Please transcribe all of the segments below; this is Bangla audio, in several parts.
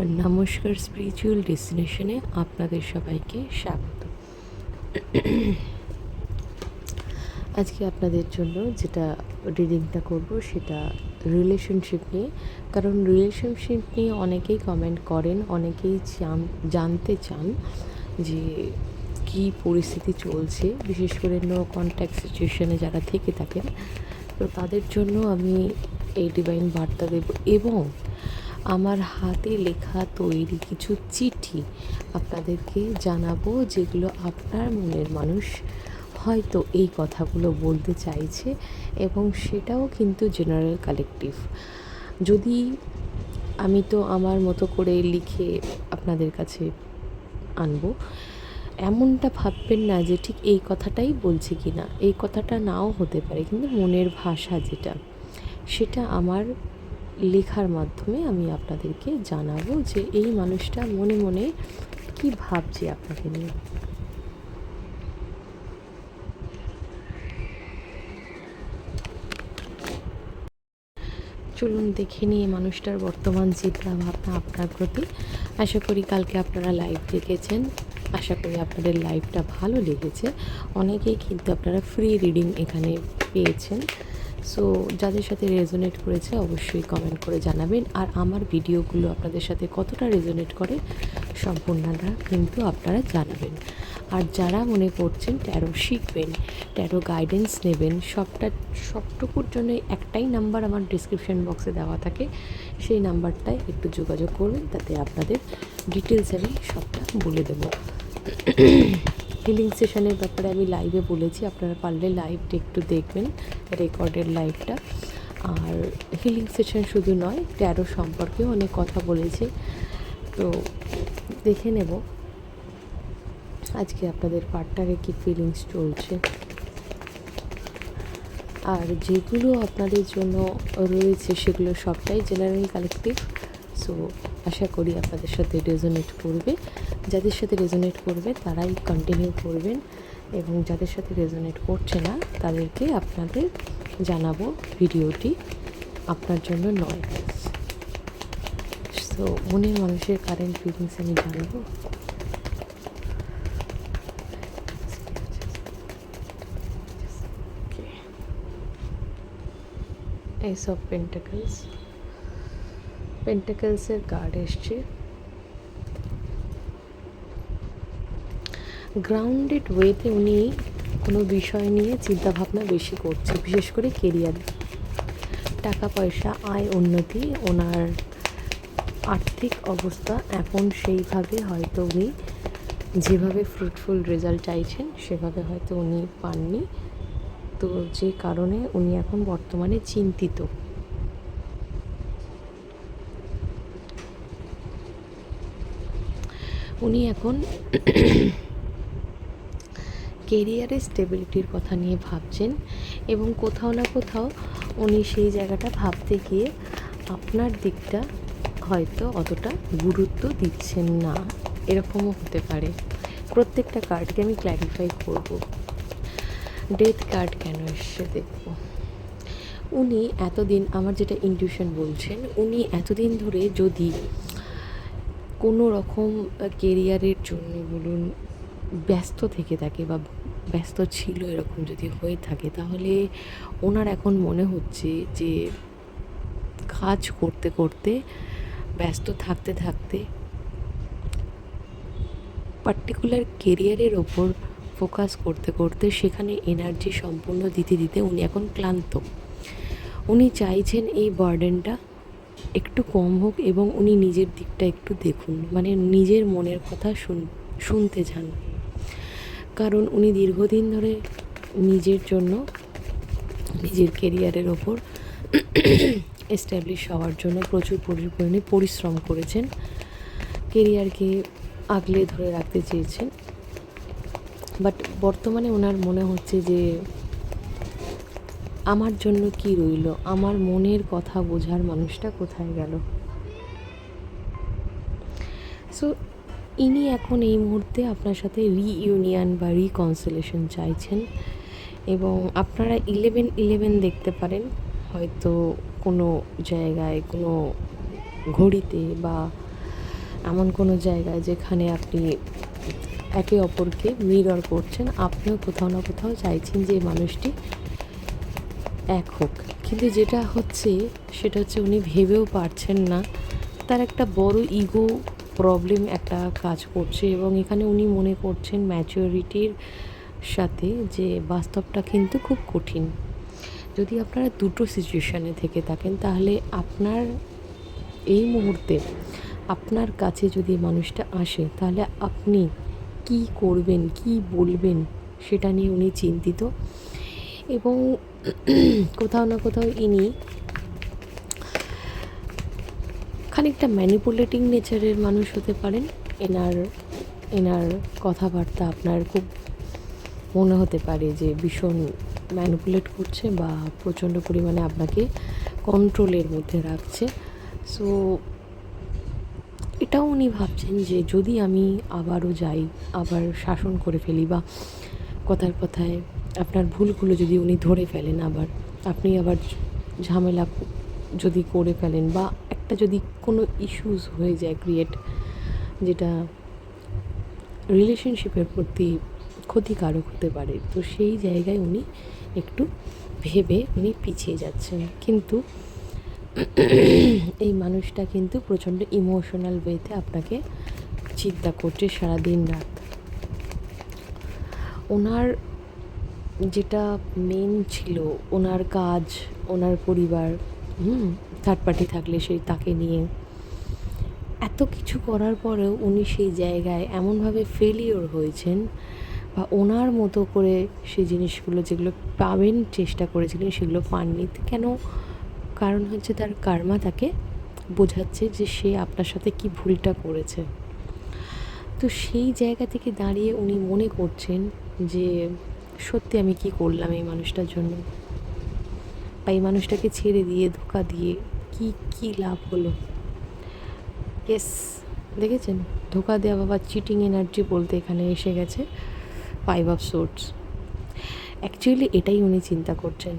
নমস্কার স্পিরিচুয়াল ডেস্টিনেশনে আপনাদের সবাইকে স্বাগত। আজকে আপনাদের জন্য যেটা রিডিংটা করব সেটা রিলেশনশিপ নিয়ে। কারণ রিলেশনশিপ নিয়ে অনেকেই কমেন্ট করেন, অনেকেই জান- জানতে চান যে কি পরিস্থিতি চলছে। বিশেষ করে নো কন্ট্যাক্ট সিচুয়েশনে যারা থেকে থাকেন, তো তাদের জন্য আমি এই ডিভাইন বার্তা দেব এবং আমার হাতে লেখা তৈরি কিছু চিঠি আপনাদেরকে জানাব, যেগুলো আপনার মনের মানুষ হয়তো এই কথাগুলো বলতে চাইছে এবং সেটাও কিন্তু জেনারেল কালেকটিভ। যদি আমি তো আমার মতো করে লিখে আপনাদের কাছে আনব, এমনটা ভাববেন না যে ঠিক এই কথাটাই বলছে কি না এই কথাটা নাও হতে পারে, কিন্তু মনের ভাষা যেটা, সেটা আমার লেখার মাধ্যমে আমি আপনাদেরকে জানাব যে এই মানুষটা মনে মনে কি ভাবছে আপনাকে নিয়ে। চলুন দেখে নিয়ে মানুষটার বর্তমান চিন্তা ভাবনা, আপনার প্রতি। আশা করি কালকে আপনারা লাইভ দেখেছেন। আশা করি আপনাদের লাইভটা ভালো লেগেছে। অনেকেই কিন্তু আপনারা ফ্রি রিডিং এখানে পেয়েছেন। সো যাদের সাথে রেজোনেট করেছে, অবশ্যই কমেন্ট করে জানাবেন। আর আমার ভিডিওগুলো আপনাদের সাথে কতটা রেজোনেট করে, সম্পূর্ণটা কিন্তু আপনারা জানাবেন। আর যারা মনে করছেন ট্যারো শিখবেন ট্যারো গাইডেন্স নেবেন, সবটা, সবটুকুর জন্য একটাই নাম্বার আমার ডিসক্রিপশন বক্সে দেওয়া থাকে। সেই নাম্বারটায় একটু যোগাযোগ করবেন, তাতে আপনাদের ডিটেলস আমি সবটা বলে দেবো। হিলিং সেশনের ব্যাপারে আমি লাইভে বলেছি, আপনারা পারলে লাইভটা একটু দেখবেন রেকর্ডের লাইভটা আর হিলিং সেশন শুধু নয় ট্যারো সম্পর্কেও অনেক কথা বলেছি। তো দেখে নেব, আজকে আপনাদের পার্টনারে কী ফিলিংস চলছে। আর যেগুলো আপনাদের জন্য রয়েছে, সেগুলো সবটাই জেনারেল কালেকটিভ সো আশা করি আপনাদের সাথে রেজোনেট করবে। যাদের সাথে রেজোনেট করবে, তারাই কন্টিনিউ করবেন এবং যাদের সাথে রেজোনেট করছে না, তাদেরকে আপনাদের জানাব ভিডিওটি আপনার জন্য নয়। সো মনের মানুষের কারেন্ট ফিলিংস আমি জানব। এস অফ পেন্টাকলস পেন্টাকলসের কার্ড এসছে। গ্রাউন্ডেড ওয়েতে উনি কোনো বিষয় নিয়ে চিন্তাভাবনা বেশি করছে, বিশেষ করে কেরিয়ার টাকা, পয়সা, আয়, উন্নতি, ওনার আর্থিক অবস্থা এখন সেইভাবে হয়তো উনি যেভাবে ফ্রুটফুল রেজাল্ট চাইছেন, সেভাবে হয়তো উনি পাননি। তো যে কারণে উনি এখন বর্তমানে চিন্তিত। উনি এখন কেরিয়ারের স্টেবিলিটির কথা নিয়ে ভাবছেন এবং কোথাও না কোথাও উনি সেই জায়গাটা ভাবতে গিয়ে আপনার দিকটা হয়তো অতটা গুরুত্ব দিচ্ছেন না। এরকমও হতে পারে। প্রত্যেকটা কার্ডকে আমি ক্ল্যারিফাই করব। ডেথ কার্ড কেন এসছে দেখব। উনি এতদিন, আমার যেটা ইনটিউশন বলছেন, উনি এতদিন ধরে যদি কোনো রকম কেরিয়ারের জন্য বলুন, ব্যস্ত থেকে থাকে বা ব্যস্ত ছিল এরকম যদি হয়ে থাকে, তাহলে ওনার এখন মনে হচ্ছে যে কাজ করতে করতে, ব্যস্ত থাকতে থাকতে পার্টিকুলার কেরিয়ারের ওপর ফোকাস করতে করতে সেখানে এনার্জি সম্পূর্ণ দিতে দিতে উনি এখন ক্লান্ত। উনি চাইছেন এই বার্ডেনটা একটু কম হোক এবং উনি নিজের দিকটা একটু দেখুন মানে নিজের মনের কথা শুন, শুনতে চান। কারণ উনি দীর্ঘদিন ধরে নিজের জন্য, নিজের কেরিয়ারের ওপর এস্টাবলিশ হওয়ার জন্য প্রচুর পরিমাণে পরিশ্রম করেছেন কেরিয়ারকে আগলে ধরে রাখতে চেয়েছেন। বাট বর্তমানে ওনার মনে হচ্ছে যে আমার জন্য কি রইল? আমার মনের কথা বোঝার মানুষটা কোথায় গেল? সো ইনি এখন এই মুহূর্তে আপনার সাথে রিইউনিয়ন বা রিকনসিলেশন চাইছেন এবং আপনারা ইলেভেন ইলেভেন দেখতে পারেন। হয়তো কোনো জায়গায়, কোনো ঘড়িতে বা এমন কোনো জায়গায় যেখানে আপনি একে অপরকে মিরর করছেন। আপনিও কোথাও না কোথাও চাইছেন যে মানুষটি এক হোক। কিন্তু যেটা হচ্ছে, সেটা হচ্ছে উনি ভেবেও পারছেন না। তার একটা বড় ইগো প্রবলেম একটা কাজ করছে এবং এখানে উনি মনে করছেন ম্যাচিওরিটির সাথে যে বাস্তবটা কিন্তু খুব কঠিন। যদি আপনারা দুটো সিচুয়েশানে থেকে থাকেন, তাহলে আপনার এই মুহূর্তে আপনার কাছে যদি মানুষটা আসে, তাহলে আপনি কি করবেন, কি বলবেন, সেটা নিয়ে উনি চিন্তিত। এবং কোথাও না কোথাও ইনি খানিকটা ম্যানিপুলেটিং নেচারের মানুষ হতে পারেন। এনার এনার কথাবার্তা আপনার খুব মনে হতে পারে যে ভীষণ ম্যানিপুলেট করছে বা প্রচণ্ড পরিমাণে আপনাকে কন্ট্রোলের মধ্যে রাখছে। সো এটাও উনি ভাবছেন যে যদি আমি আবারও যাই, আবার শাসন করে ফেলি বা কথার কথায় আপনার ভুলগুলো যদি উনি ধরে ফেলেন আবার, আপনি আবার ঝামেলা যদি করে ফেলেন বা একটা যদি কোনো ইস্যুস হয়ে যায় ক্রিয়েট যেটা রিলেশনশিপের প্রতি ক্ষতিকারক হতে পারে, তো সেই জায়গায় উনি একটু ভেবে উনি পিছিয়ে যাচ্ছেন। কিন্তু এই মানুষটা কিন্তু প্রচণ্ড ইমোশনাল ওয়েতে আপনাকে চিন্তা করছে সারাদিন রাত। ওনার যেটা মেন ছিল ওনার কাজ, ওনার পরিবার, হুম থার্ড পার্টি থাকলে সেই তাকে নিয়ে। এত কিছু করার পরেও উনি সেই জায়গায় এমনভাবে ফেলিওর হয়েছেন বা ওনার মতো করে সেই জিনিসগুলো যেগুলো পাবেন চেষ্টা করেছিলেন সেগুলো পাননি। কেন? কারণ হচ্ছে তার কার্মা তাকে বোঝাচ্ছে যে সে আপনার সাথে কি ভুলটা করেছে। তো সেই জায়গা থেকে দাঁড়িয়ে উনি মনে করছেন যে সত্যি আমি কি করলাম এই মানুষটার জন্য? বা এই মানুষটাকে ছেড়ে দিয়ে, ধোকা দিয়ে কি কি লাভ হলো? এস দেখেছেন? ধোকা দেওয়া বাবা চিটিং এনার্জি বলতে এখানে এসে গেছে ফাইভ অফ সোর্টস অ্যাকচুয়ালি এটাই উনি চিন্তা করছেন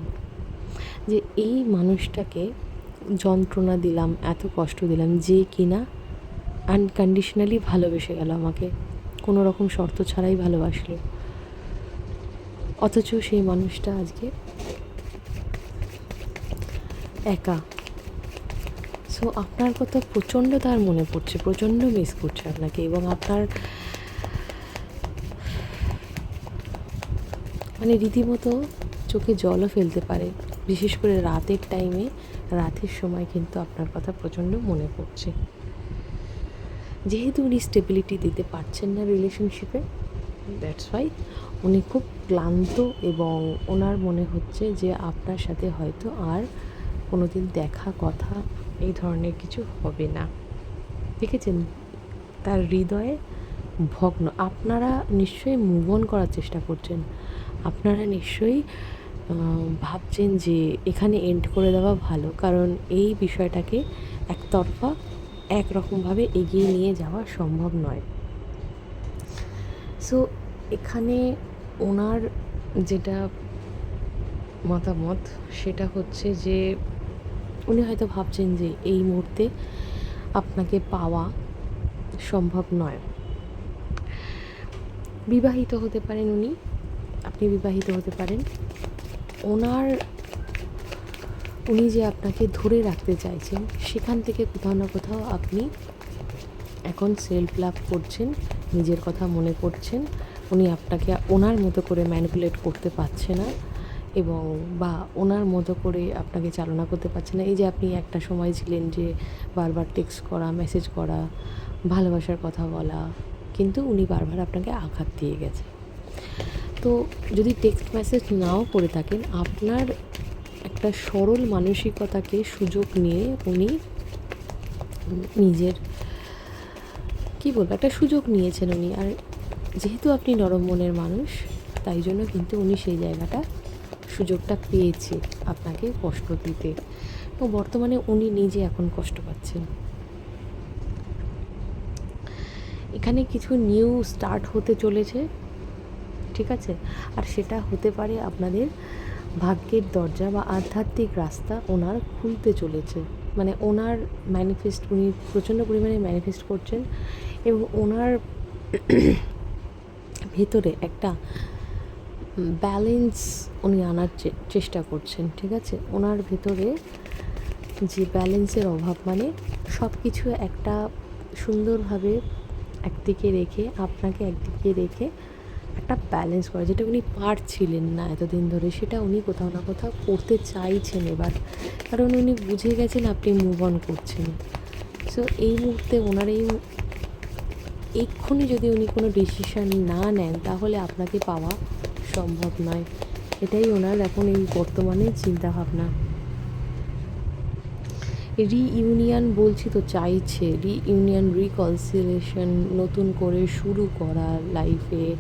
যে এই মানুষটাকে যন্ত্রণা দিলাম, এত কষ্ট দিলাম যে কিনা আনকন্ডিশনালি ভালোবেসে গেল আমাকে। কোনো রকম শর্ত ছাড়াই ভালোবাসলো। অথচ সেই মানুষটা আজকে একা। সো আপনার কথা প্রচণ্ড তার মনে পড়ছে, প্রচণ্ড মিস করছে আপনাকে এবং আপনার মানে রীতিমতো চোখে জলও ফেলতে পারে। বিশেষ করে রাতের টাইমে রাতের সময় কিন্তু আপনার কথা প্রচণ্ড মনে পড়ছে। যেহেতু উনি স্টেবিলিটি দিতে পারছেন না রিলেশনশিপে দ্যাটস ওয়াই উনি খুব ক্লান্ত এবং ওনার মনে হচ্ছে যে আপনার সাথে হয়তো আর কোনো দিন দেখা, কথা এই ধরনের কিছু হবে না। দেখেছেন? তার হৃদয়ে ভগ্ন। আপনারা নিশ্চয়ই মুভ অন করার চেষ্টা করছেন। আপনারা নিশ্চয়ই ভাবছেন যে এখানে এন্ড করে দেওয়া ভালো। কারণ এই বিষয়টাকে একতরফা, একরকমভাবে এগিয়ে নিয়ে যাওয়া সম্ভব নয়। সো এখানে ওনার যেটা মতামত, সেটা হচ্ছে যে উনি হয়তো ভাবছেন যে এই মুহূর্তে আপনাকে পাওয়া সম্ভব নয়। বিবাহিত হতে পারেন উনি, আপনি বিবাহিত হতে পারেন। ওনার, উনি যে আপনাকে ধরে রাখতে চাইছেন, সেখান থেকে কোথাও না কোথাও আপনি এখন সেলফ লাভ করছেন, নিজের কথা মনে করছেন। উনি আপনাকে ওনার মতো করে ম্যানিপুলেট করতে পারছে না এবং বা ওনার মতো করে আপনাকে চালনা করতে পারছে না। এই যে আপনি একটা সময় ছিলেন যে বারবার টেক্সট করা মেসেজ করা, ভালোবাসার কথা বলা, কিন্তু উনি বারবার আপনাকে আঘাত দিয়ে গেছে। তো যদি টেক্সট মেসেজ নাও করে থাকেন, আপনার একটা সরল মানসিকতাকে সুযোগ নিয়ে উনি নিজের, কী বলব, একটা সুযোগ নিয়েছেন উনি। আর যেহেতু আপনি নরম মনের মানুষ, তাই জন্য কিন্তু উনি সেই জায়গাটা সুযোগটা পেয়েছে আপনাকে কষ্ট দিতে। তো বর্তমানে উনি নিজে এখন কষ্ট পাচ্ছেন। এখানে কিছু নিউ স্টার্ট হতে চলেছে, ঠিক আছে? আর সেটা হতে পারে আপনাদের ভাগ্যের দরজা বা আধ্যাত্মিক রাস্তা ওনার খুলতে চলেছে। মানে ওনার ম্যানিফেস্ট উনি প্রচণ্ড পরিমাণে ম্যানিফেস্ট করছেন এবং ওনার ভেতরে একটা ব্যালেন্স উনি আনার চেষ্টা করছেন, ঠিক আছে? ওনার ভেতরে যে ব্যালেন্সের অভাব মানে সব কিছু একটা সুন্দরভাবে একদিকে রেখে, আপনাকে একদিকে রেখে একটা ব্যালেন্স করা, যেটা উনি পারছিলেন না এতদিন ধরে, সেটা উনি কোথাও না কোথাও করতে চাইছেন এবার। কারণ উনি বুঝে গেছেন আপনি মুভ অন করছেন। সো এই মুহূর্তে ওনার এই এক্ষুনি যদি উনি কোনো ডিসিশান না নেন, তাহলে আপনাকে পাওয়া সম্ভব নয়। এটাই ওনার এখন এই বর্তমানে চিন্তাভাবনা। রিইউনিয়ন বলছি তো চাইছে। রিইউনিয়ন রিকনসিলেশন নতুন করে শুরু করা লাইফে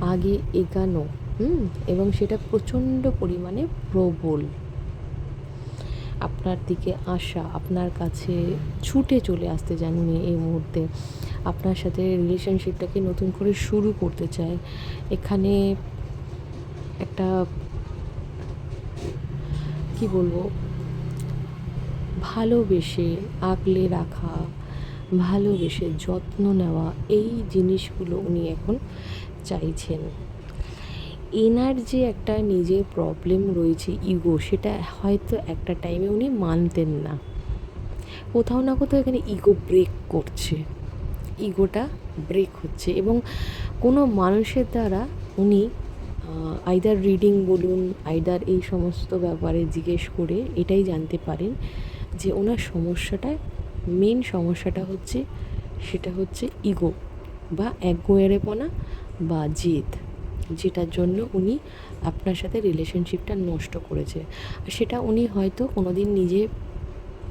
আগে এগানো, হুম? এবং সেটা প্রচণ্ড পরিমাণে প্রবল। আপনার দিকে আসা আপনার কাছে ছুটে চলে আসতে উনি এই মুহূর্তে। আপনার সাথে রিলেশনশিপটাকে নতুন করে শুরু করতে চায় এখানে একটা, কি বলব, ভালোবেসে আগলে রাখা, ভালোবেসে যত্ন নেওয়া, এই জিনিসগুলো উনি এখন চাইছেন। এনার যে একটা নিজের প্রবলেম রয়েছে ইগো সেটা হয়তো একটা টাইমে উনি মানতেন না। কোথাও না কোথাও এখানে ইগো ব্রেক করছে। ইগোটা ব্রেক হচ্ছে এবং কোনো মানুষের দ্বারা উনি আইদার রিডিং বলুন আইদার এই সমস্ত ব্যাপারে জিজ্ঞেস করে এটাই জানতে পারেন যে ওনার সমস্যাটা মেন সমস্যাটা হচ্ছে, সেটা হচ্ছে ইগো বা একগোয়ারেপনা বা জেদ, যেটার জন্য উনি আপনার সাথে রিলেশনশিপটা নষ্ট করেছে। সেটা উনি হয়তো কোনো দিন নিজে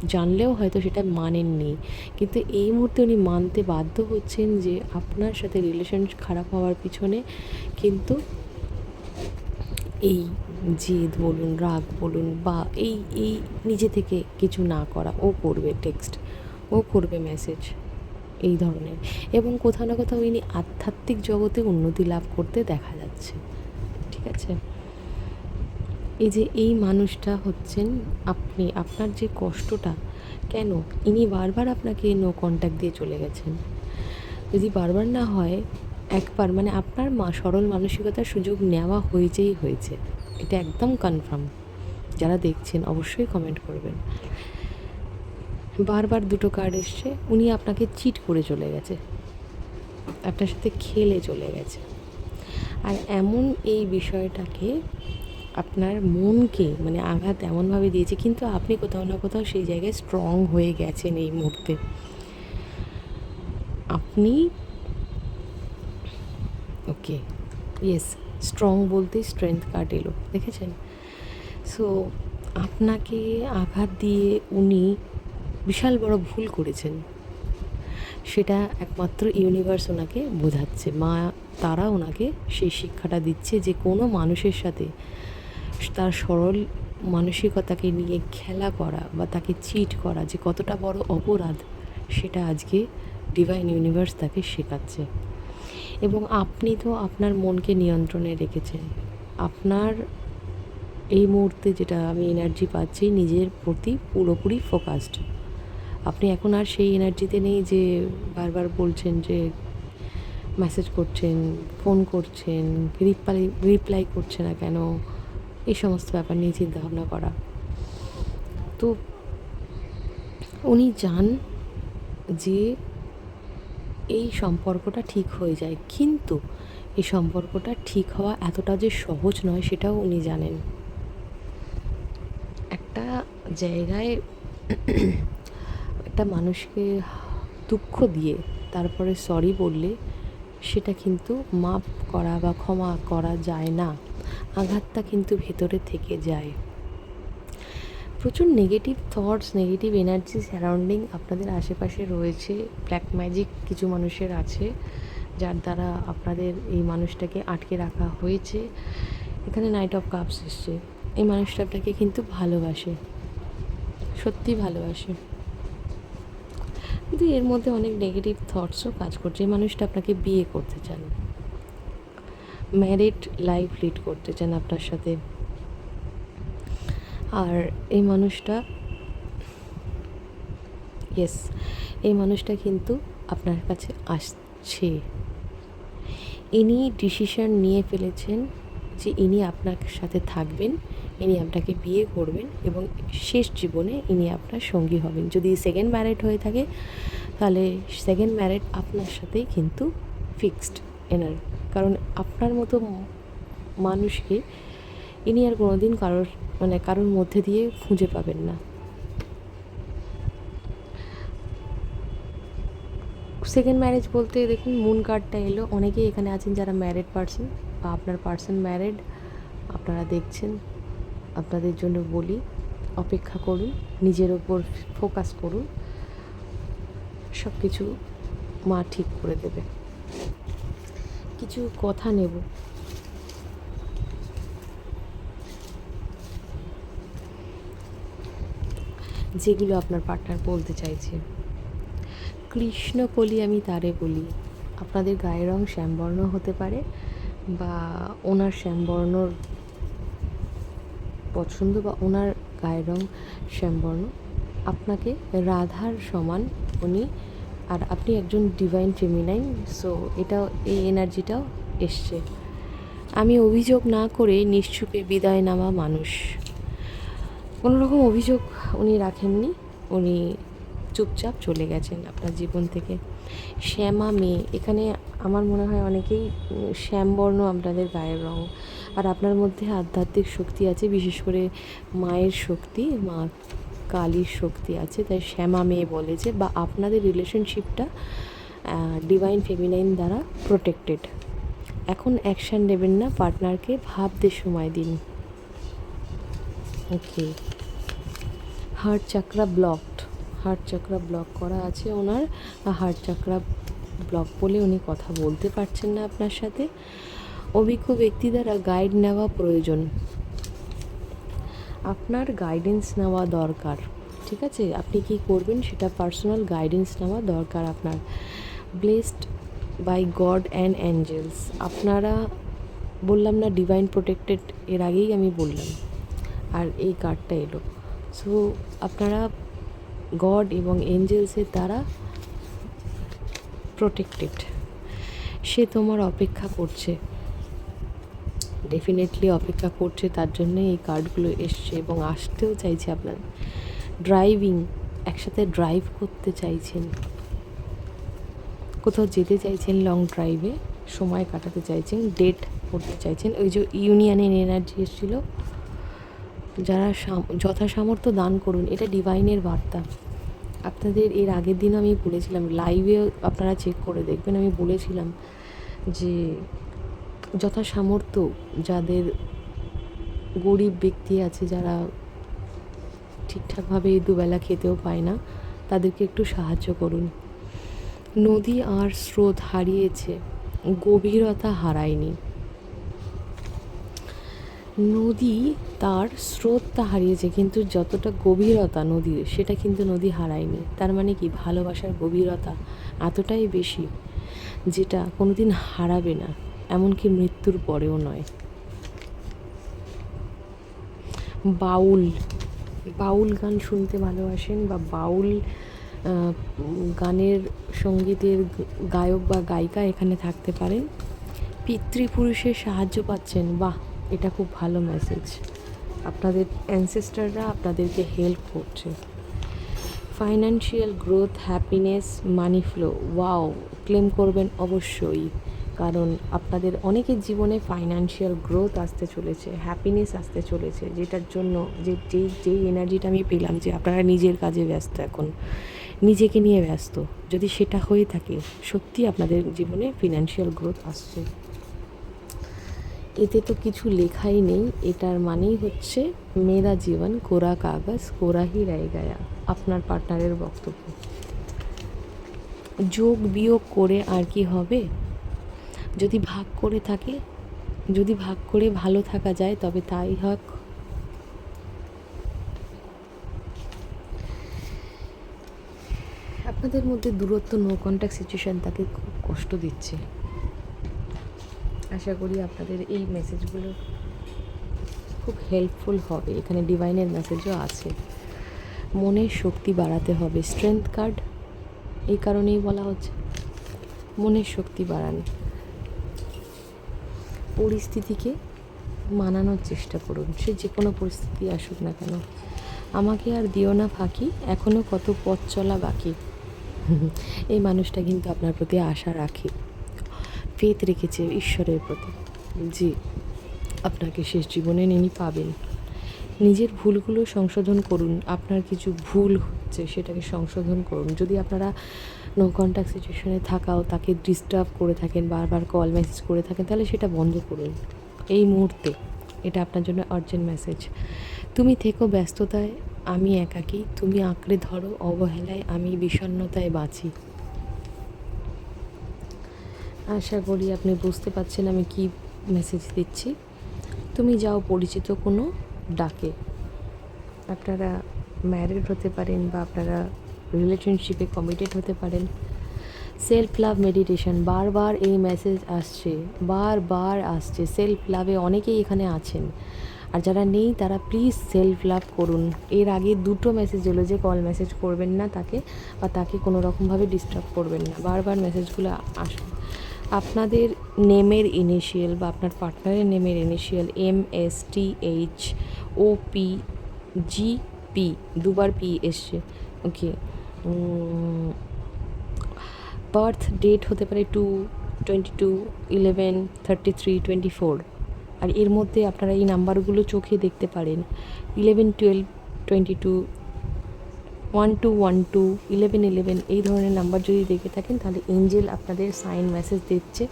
জানলেও হয়তো সেটা মানেননি। কিন্তু এই মুহূর্তে উনি মানতে বাধ্য হচ্ছেন যে আপনার সাথে রিলেশন খারাপ হওয়ার পিছনে কিন্তু এই জেদ বলুন, রাগ বলুন বা এই এই নিজে থেকে কিছু না করা, ও করবে টেক্সট ও করবে মেসেজ এই ধরনের। এবং কোথাও না কোথাও ইনি আধ্যাত্মিক জগতে উন্নতি লাভ করতে দেখা যাচ্ছে। ঠিক আছে? এই যে এই মানুষটা হচ্ছেন আপনি, আপনার যে কষ্টটা, কেন? ইনি বারবার আপনাকে নো কন্ট্যাক্ট দিয়ে চলে গেছেন। যদি বারবার না হয়, একবার মানে আপনার মা, সরল মানসিকতার সুযোগ নেওয়া হয়েছেই হয়েছে। এটা একদম কনফার্ম যারা দেখছেন, অবশ্যই কমেন্ট করবেন। বারবার দুটো কার্ড এসছে, উনি আপনাকে চিট করে চলে গেছে। আপনার সাথে খেলে চলে গেছে। আর এমন এই বিষয়টাকে আপনার মনকে মানে আঘাত এমনভাবে দিয়েছে, কিন্তু আপনি কোথাও না কোথাও সেই জায়গায় স্ট্রং হয়ে গেছেন এই মুহূর্তে। আপনি ওকে ইয়েস স্ট্রং বলতেই স্ট্রেংথ কার্ড এলো, দেখেছেন? সো আপনাকে আঘাত দিয়ে উনি বিশাল বড় ভুল করেছেন। সেটা একমাত্র ইউনিভার্স ওনাকে বোঝাচ্ছে। মা, তারা ওনাকে সেই শিক্ষাটা দিচ্ছে যে কোনো মানুষের সাথে তার সরল মানসিকতাকে নিয়ে খেলা করা বা তাকে চিট করা যে কতটা বড় অপরাধ, সেটা আজকে ডিভাইন ইউনিভার্স তাকে শেখাচ্ছে। এবং আপনি তো আপনার মনকে নিয়ন্ত্রণে রেখেছেন। আপনার এই মুহূর্তে যেটা আমি এনার্জি পাচ্ছি, নিজের প্রতি পুরোপুরি ফোকাসড আপনি এখন আর সেই এনার্জিতে নেই যে বারবার বলছেন যে মেসেজ করছেন ফোন করছেন রিপ্লাই রিপ্লাই করছে না কেন? এই সমস্ত ব্যাপার নিয়ে চিন্তা ভাবনা করা। তো উনি চান যে এই সম্পর্কটা ঠিক হয়ে যায়। কিন্তু এই সম্পর্কটা ঠিক হওয়া এতটা যে সহজ নয় সেটাও উনি জানেন। একটা জায়গায় একটা মানুষকে দুঃখ দিয়ে তারপরে সরি বললে সেটা কিন্তু মাপ করা বা ক্ষমা করা যায় না। আঘাতটা কিন্তু ভেতরে থেকে যায়। প্রচুর negative thoughts negative energy surrounding আপনাদের আশেপাশে রয়েছে। ব্ল্যাক ম্যাজিক কিছু মানুষের আছে, যার দ্বারা আপনাদের এই মানুষটাকে আটকে রাখা হয়েছে। এখানে নাইট অফ কাপস এসছে। এই মানুষটা আপনাকে কিন্তু ভালোবাসে। সত্যি ভালোবাসে। কিন্তু এর মধ্যে অনেক নেগেটিভ থটসও কাজ করছে। এই মানুষটা আপনাকে বিয়ে করতে চান ম্যারিড লাইফ লিড করতে চান আপনার সাথে? আর এই মানুষটা ইয়েস এই মানুষটা কিন্তু আপনার কাছে আসছে। ইনি ডিসিশন নিয়ে ফেলেছেন যে ইনি আপনার সাথে থাকবেন, ইনি আপনাকে বিয়ে করবেন এবং শেষ জীবনে ইনি আপনার সঙ্গী হবেন। যদি সেকেন্ড ম্যারেড হয়ে থাকে, তাহলে সেকেন্ড ম্যারেড আপনার সাথেই কিন্তু ফিক্সড এনার। কারণ আপনার মতো মানুষকে ইনি আর কোনো দিন কারোর মানে কারোর মধ্যে দিয়ে খুঁজে পাবেন না। সেকেন্ড ম্যারেজ বলতে দেখুন মুন কার্ডটা এলো। অনেকেই এখানে আছেন যারা ম্যারেড পার্সন বা আপনার পার্সন ম্যারেড আপনারা দেখছেন। আপনাদের জন্য বলি, অপেক্ষা করুন, নিজের ওপর ফোকাস করুন। সব কিছু মা ঠিক করে দেবে। কিছু কথা নেব। যেগুলো আপনার পার্টনার বলতে চাইছে। কৃষ্ণকলি আমি তারে বলি। আপনাদের গায়ের রং শ্যামবর্ণ হতে পারে বা ওনার শ্যামবর্ণর পছন্দ বা ওনার গায়ের রং শ্যামবর্ণ। আপনাকে রাধার সমান উনি আর আপনি একজন ডিভাইন ফেমিনাইন সো এটা এই এনার্জিটাও এসছে। আমি অভিযোগ না করে নিশ্চুপে বিদায় নামা মানুষ। কোনো রকম অভিযোগ উনি রাখেননি, উনি চুপচাপ চলে গেছেন আপনার জীবন থেকে। শ্যামা মেয়ে, এখানে আমার মনে হয় অনেকেই শ্যামবর্ণ আপনাদের গায়ের রং। আর আপনার মধ্যে আধ্যাত্মিক শক্তি আছে, বিশেষ করে মায়ের শক্তি, মা কালীর শক্তি আছে, তাই শ্যামা মেয়ে বলে যে, বা আপনাদের রিলেশনশিপটা ডিভাইন ফেমিনাইন দ্বারা প্রোটেক্টেড এখন অ্যাকশান নেবেন না পার্টনারকে ভাবতে সময় দিন। Okay heart chakra blocked heart chakra block করা আছে ওনার হার্ট চাকরা ব্লক বলে উনি কথা বলতে পারছেন না আপনার সাথে। অভিজ্ঞ ব্যক্তি দ্বারা গাইড নেওয়া প্রয়োজন। আপনার গাইডেন্স নেওয়া দরকার, ঠিক আছে? আপনি কি করবেন সেটা পার্সোনাল গাইডেন্স নেওয়া দরকার আপনার। Blessed by God and angels আপনারা বললাম না ডিভাইন প্রোটেক্টেড এর আগেই আমি বললাম। আর এই কার্ডটা এলো। সো আপনারা গড এবং এঞ্জেলসের দ্বারা প্রোটেক্টেড সে তোমার অপেক্ষা করছে। ডেফিনেটলি অপেক্ষা করছে, তার জন্য এই কার্ডগুলো এসছে এবং আসতেও চাইছে আপনার। ড্রাইভিং একসাথে ড্রাইভ করতে চাইছেন। কোথাও যেতে চাইছেন লং ড্রাইভে সময় কাটাতে চাইছেন ডেট করতে চাইছেন। ওই যে ইউনিয়নের এনার্জি এসেছিল। যারা সাম- যথাসামর্থ্য দান করুন, এটা ডিভাইনের বার্তা। আপনাদের এর আগের দিন আমি বলেছিলাম লাইভে আপনারা চেক করে দেখবেন। আমি বলেছিলাম যে যথাসামর্থ্য যাদের গরিব ব্যক্তি আছে যারা ঠিকঠাকভাবে দুবেলা খেতেও পায় না, তাদেরকে একটু সাহায্য করুন। নদী আর স্রোত হারিয়েছে, গভীরতা হারায়নি। নদী তার স্রোতটা হারিয়েছে, কিন্তু যতটা গভীরতা নদীর সেটা কিন্তু নদী হারায়নি। তার মানে কি? ভালোবাসার গভীরতা এতটাই বেশি যেটা কোনোদিন হারাবে না। এমনকি মৃত্যুর পরেও নয়। বাউল বাউল গান শুনতে ভালোবাসেন বা বাউল গানের সঙ্গীতের গায়ক বা গায়িকা এখানে থাকতে পারেন। পিতৃপুরুষের সাহায্য পাচ্ছেন। বাহ, এটা খুব ভালো মেসেজ আপনাদের অ্যানসেস্টাররা আপনাদেরকে হেল্প করছে। Financial growth happiness money flow wow claim করবেন অবশ্যই। কারণ আপনাদের অনেকের জীবনে ফাইন্যান্সিয়াল গ্রোথ আসতে চলেছে হ্যাপিনেস আসতে চলেছে, যেটার জন্য যে যেই যেই এনার্জিটা আমি পেলাম যে, আপনারা নিজের কাজে ব্যস্ত এখন, নিজেকে নিয়ে ব্যস্ত, যদি সেটা হয়ে থাকে সত্যি আপনাদের জীবনে ফিনান্সিয়াল গ্রোথ আসছে। এতে তো কিছু লেখাই নেই, এটার মানেই হচ্ছে মেরা জীবন কোরা কাগজ, কোরা হি রয়ে গয়া, আপনার পার্টনারের বক্তব্য। যোগ বিয়োগ করে আর কি হবে? যদি ভাগ করে থাকে, যদি ভাগ করে ভালো থাকা যায়, তবে তাই হোক। আপনাদের মধ্যে দূরত্ব নো কন্ট্যাক্ট সিচুয়েশান তাকে খুব কষ্ট দিচ্ছে। আশা করি আপনাদের এই মেসেজগুলো খুব হেল্পফুল হবে। এখানে ডিভাইনের মেসেজও আছে। মনের শক্তি বাড়াতে হবে। স্ট্রেংথ কার্ড এই কারণেই বলা হচ্ছে। মনের শক্তি বাড়ান। পরিস্থিতিকে মানানোর চেষ্টা করুন। সে যে কোনো পরিস্থিতি আসুক না কেন। আমাকে আর দিও না ফাঁকি এখনও কত পথ চলা বাকি। এই মানুষটা কিন্তু আপনার প্রতি আশা রাখে। ফেথ রেখেছে ঈশ্বরের প্রতি। জি, আপনাকে শেষ জীবনে ইনি পাবেন। নিজের ভুলগুলো সংশোধন করুন। আপনার কিছু ভুল হচ্ছে, সেটাকে সংশোধন করুন। যদি আপনারা নো কন্ট্যাক্ট সিচুয়েশনে থাকাও, তাকে ডিস্টার্ব করে থাকেন, বারবার কল মেসেজ করে থাকেন, তাহলে সেটা বন্ধ করুন। এই মুহূর্তে এটা আপনার জন্য আর্জেন্ট মেসেজ তুমি থেকো ব্যস্ততায়, আমি একাকী, তুমি আঁকড়ে ধরো, অবহেলায়, আমি বিষণ্ণতায় বাঁচি। আশা করি আপনি বুঝতে পারছেন আমি কি মেসেজ দিচ্ছি। তুমি যাও পরিচিত কোনো ডাকে। আপনারা ম্যারিড হতে পারেন বা আপনারা রিলেশনশিপে কমিটেড হতে পারেন। সেলফ লাভ মেডিটেশন বারবার এই মেসেজ আসছে, বারবার আসছে। সেলফ লাভে অনেকেই এখানে আছেন। আর যারা নেই, তারা প্লিজ সেলফ লাভ করুন। এর আগে দুটো মেসেজ এলো যে কল মেসেজ করবেন না তাকে বা তাকে কোনো রকমভাবে ডিস্টার্ব করবেন না। বারবার মেসেজগুলো আসুন আপনাদের নেমের ইনিশিয়াল বা আপনার পার্টনারের নেমের initial M S T H O P G P দুবার পি এসছে। ওকে বার্থ ডেট হতে পারে two twenty two eleven thirty three twenty four আর এর মধ্যে আপনারা এই নাম্বারগুলো চোখে দেখতে পারেন। Eleven twelve twenty two one two one two eleven eleven এই ধরনের নাম্বার যদি দেখে থাকেন, তাহলে এঞ্জেল আপনাদের সাইন মেসেজ দিচ্ছে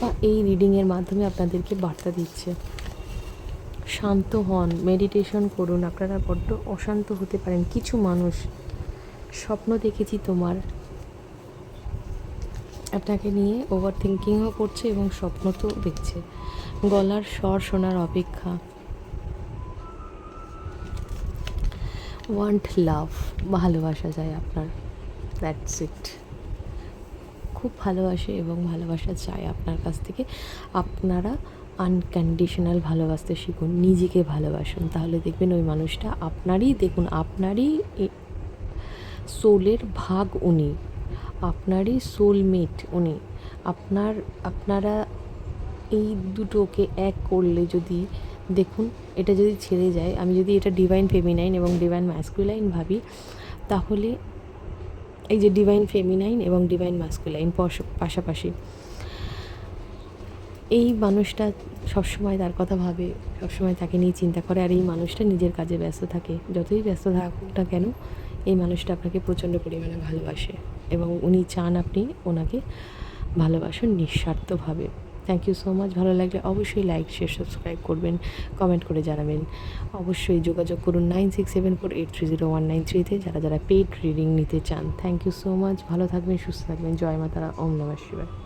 বা এই রিডিংয়ের মাধ্যমে আপনাদেরকে বার্তা দিচ্ছে। শান্ত হন মেডিটেশন করুন। আপনারা বড্ড অশান্ত হতে পারেন। কিছু মানুষ স্বপ্ন দেখেছি তোমার। আপনাকে নিয়ে ওভার থিঙ্কিংও করছে এবং স্বপ্ন তো দেখছে। গলার স্বর শোনার অপেক্ষা। ওয়ান্ট লাভ ভালোবাসা যায় আপনার। দ্যাটস ইট খুব ভালোবাসে এবং ভালোবাসা চায় আপনার কাছ থেকে। আপনারা আনকন্ডিশনাল ভালোবাসতে শিখুন, নিজেকে ভালোবাসুন। তাহলে দেখবেন ওই মানুষটা আপনারই, দেখুন আপনারই সোলের ভাগ উনি, আপনারই সোলমেট উনি। আপনার, আপনারা এই দুটোকে এক করলে যদি, দেখুন, এটা যদি ছেড়ে যায়, আমি যদি এটা ডিভাইন ফেমিনাইন এবং ডিভাইন ম্যাসকুলাইন ভাবি, তাহলে এই যে ডিভাইন ফেমিনাইন এবং ডিভাইন ম্যাসকুলাইন পাশাপাশি, এই মানুষটা সবসময় তার কথা ভাবে, সবসময় তাকে নিয়ে চিন্তা করে, আর এই মানুষটা নিজের কাজে ব্যস্ত থাকে। যতই ব্যস্ত থাকুক না কেন এই মানুষটা আপনাকে প্রচণ্ড পরিমাণে ভালোবাসে এবং উনি চান আপনি ওনাকে ভালোবাসুন নিঃস্বার্থভাবে। থ্যাংক ইউ সো মাচ ভালো লাগলে অবশ্যই লাইক শেয়ার সাবস্ক্রাইব করবেন কমেন্ট করে জানাবেন। অবশ্যই যোগাযোগ করুন nine six seven four eight three zero one nine থ্রিতে যারা যারা পেড রিডিং নিতে চান। থ্যাংক ইউ সো মাচ ভালো থাকবেন, সুস্থ থাকবেন। জয় মাতারা। ওম নমঃ শিবায়।